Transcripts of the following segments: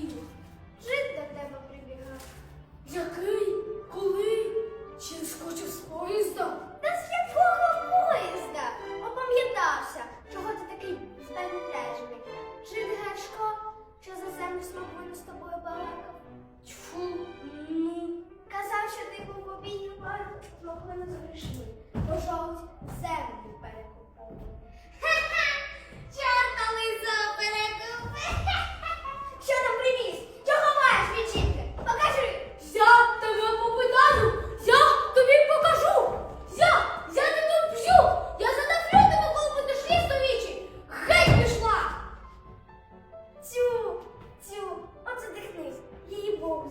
діло. Жит до тебе прибігав. Який? Коли? Чи скочив з поїзда? Та з якого поїзда? Опам'ятався, чого ти такий збентежений. Жит Гешко, що за землю смакує з тобою балакав? Тьфу, ну. Казав, що ти був обійній пару, смакує не згрішив. Пожалуй, землю переконав.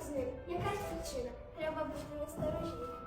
з ним якась причина. Треба бути насторожі.